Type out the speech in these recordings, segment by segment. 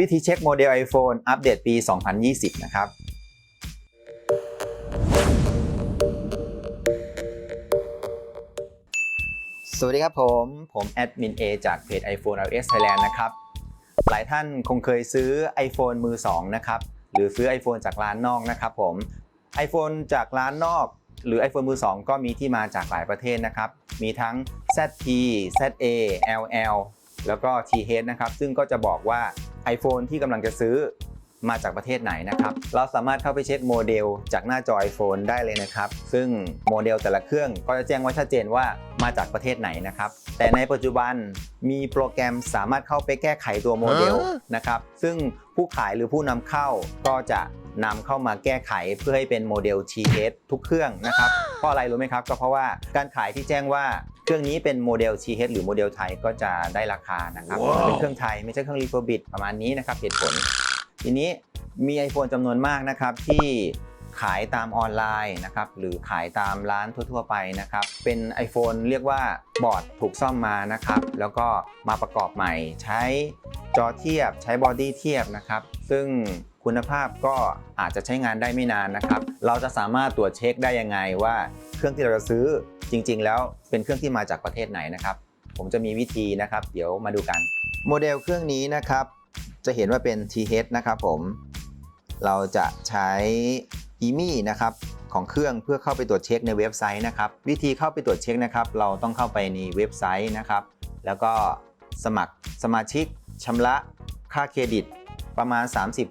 วิธีเช็คโมเดล iPhone อัปเดตปี 2020 นะครับสวัสดีครับผม ผมแอดมิน A จากเพจ iPhone iOS Thailand นะครับ หลายท่านคงเคยซื้อ iPhone มือ 2 นะครับ หรือซื้อ iPhone จากร้านนอกนะครับผม iPhone จากร้านนอก หรือ iPhone มือ 2 ก็มีที่มาจากหลายประเทศนะครับ มีทั้ง ZT ZA LL แล้วก็ TH นะครับ ซึ่งก็จะบอกว่า iPhone ที่กำลังจะซื้อมาจากประเทศไหนนะครับ เราสามารถเข้าไปเช็คโมเดลจากหน้าจอ iPhone ได้เลยนะครับ ซึ่งโมเดลแต่ละเครื่องก็จะแจ้งไว้ชัดเจนว่ามาจากประเทศไหนนะครับ แต่ในปัจจุบันมีโปรแกรมสามารถเข้าไปแก้ไขตัวโมเดลนะครับ ซึ่งผู้ขายหรือผู้นำเข้าก็จะนำเข้ามาแก้ไขเพื่อให้เป็นโมเดล TH ทุกเครื่องนะครับ เพราะอะไรรู้ไหมครับ ก็เพราะว่าการขายที่แจ้งว่า เครื่องนี้เป็นโมเดล TH หรือโมเดลไทยก็จะได้ราคานะครับว้าวเป็นเครื่องไทยไม่ใช่เครื่องรีเฟอร์บิดประมาณนี้นะครับเหตุผล ทีนี้มี iPhone จำนวนมากนะครับที่ขายตามออนไลน์นะครับหรือขายตามร้านทั่ว ๆ ไปนะครับเป็น iPhone เรียกว่าบอร์ดถูกซ่อมมานะครับ แล้วก็มาประกอบใหม่ ใช้จอเทียบใช้บอดี้เทียบนะครับ ซึ่งคุณภาพก็อาจจะใช้งานได้ไม่นานนะครับ เราจะสามารถตรวจเช็คได้ยังไงว่า เครื่องที่เราจะซื้อ จริงๆ แล้วเป็นเครื่องที่มาจากประเทศไหนนะครับ ผมจะมีวิธีนะครับ เดี๋ยวมาดูกัน โมเดลเครื่องนี้นะครับ จะเห็นว่าเป็น TH นะครับผม เราจะใช้ EMI นะครับของเครื่องเพื่อเข้าไปตรวจเช็คในเว็บไซต์นะครับ วิธีเข้าไปตรวจเช็คนะครับ เราต้องเข้าไปในเว็บไซต์นะครับ แล้วก็สมัครสมาชิกชำระค่าเครดิตประมาณ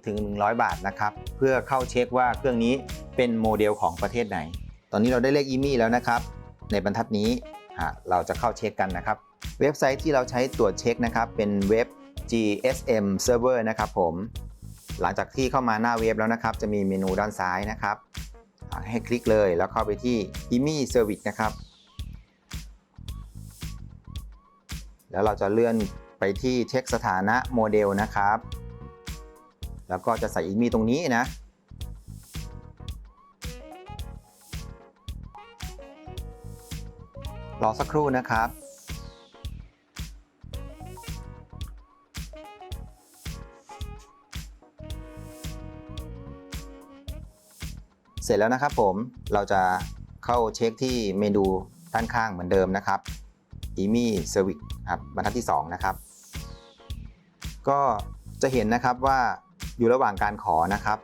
30-100 บาทนะครับ เพื่อเข้าเช็คว่าเครื่องนี้เป็นโมเดลของประเทศไหน ตอนนี้เราได้เลข EMI แล้วนะครับ ในบรรทัดนี้เราจะเข้าเช็คกันนะครับ เว็บไซต์ที่เราใช้ตรวจเช็คนะครับ เป็นเว็บ GSM Server นะครับผม หลังจากที่เข้ามาหน้าเว็บแล้วนะครับ จะมีเมนูด้านซ้ายนะครับ ให้คลิกเลยแล้วเข้าไปที่ IMI Service นะครับ แล้วเราจะเลื่อนไปที่เช็คสถานะโมเดลนะครับ แล้วก็จะใส่ IMI ตรงนี้นะ รอสักครู่นะครับ เสร็จแล้วนะครับผมเราจะเข้าเช็คที่เมนูด้านข้างเหมือนเดิมนะครับ EMI Service ครับบรรทัดที่ 2 นะครับ ก็จะเห็นนะครับว่าอยู่ระหว่างการขอนะครับ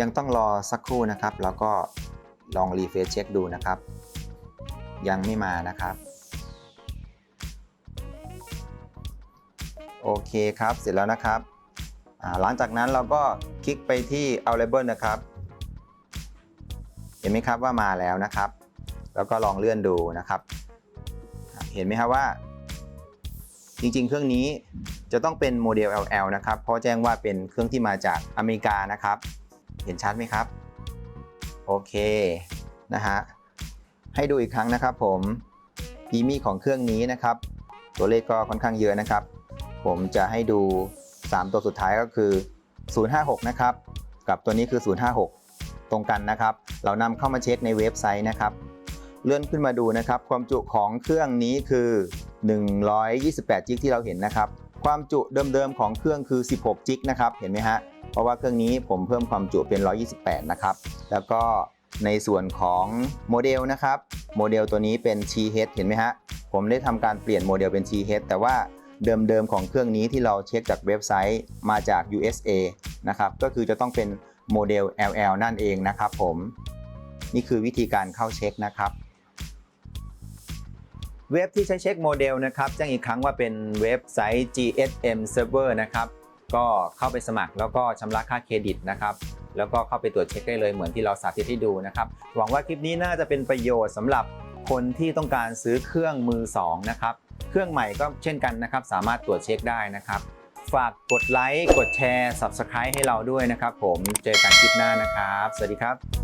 ยังต้องรอสักครู่นะครับ แล้วก็ลองรีเฟรชเช็คดูนะครับ ยังไม่มานะครับ โอเคครับเสร็จแล้วนะครับ หลังจากนั้นเราก็คลิกไปที่ Available นะครับ เห็นไหมครับว่ามาแล้วนะครับ แล้วก็ลองเลื่อนดูนะครับ เห็นไหมครับว่า จริงๆ เครื่องนี้จะต้องเป็นโมเดล LL นะครับ เพราะแจ้งว่าเป็นเครื่องที่มาจากอเมริกานะครับ เห็นชัดไหมครับ โอเคนะฮะให้ดูอีกครั้งนะครับผม EMI ของเครื่องนี้นะครับ ตัวเลขก็ค่อนข้างเยอะนะครับ ผมจะให้ดู 3 ตัวสุดท้ายก็คือ 056 นะครับ กับตัวนี้คือ 056 ตรงกันนะครับ เรานำเข้ามาเช็คในเว็บไซต์นะครับ เลื่อนขึ้นมาดูนะครับ ความจุของเครื่องนี้คือ 128 จิกที่เราเห็นนะครับ ความจุเดิมๆของเครื่องคือ 16 จิกนะครับ เห็นไหมฮะ เพราะว่าเครื่องนี้ผมเพิ่มความจุเป็น 128 นะครับ แล้วก็ในส่วนของโมเดลนะครับ โมเดลตัวนี้เป็น TH เห็นไหมฮะ ผมได้ทำการเปลี่ยนโมเดลเป็น TH แต่ว่าเดิมๆของเครื่องนี้ที่เราเช็คจากเว็บไซต์มาจาก USA นะครับ ก็คือจะต้องเป็นโมเดล LL นั่นเองนะครับผม นี่คือวิธีการเข้าเช็คนะครับ เว็บที่ใช้เช็คโมเดลนะครับแจ้งอีกครั้งว่าเป็นเว็บไซต์ GSM Server นะครับก็เข้าไปสมัครแล้วก็ชำระค่าเครดิตนะครับแล้วก็เข้าไปตรวจเช็คได้เลยเหมือนที่เราสาธิตให้ดูนะครับหวังว่าคลิปนี้น่าจะเป็นประโยชน์สำหรับคนที่ต้องการซื้อเครื่องมือสองนะครับเครื่องใหม่ก็เช่นกันนะครับสามารถตรวจเช็คได้นะครับ ฝากกดไลค์กดแชร์ Subscribe ให้เราด้วยนะครับ ผมเจอกันคลิปหน้านะครับ สวัสดีครับ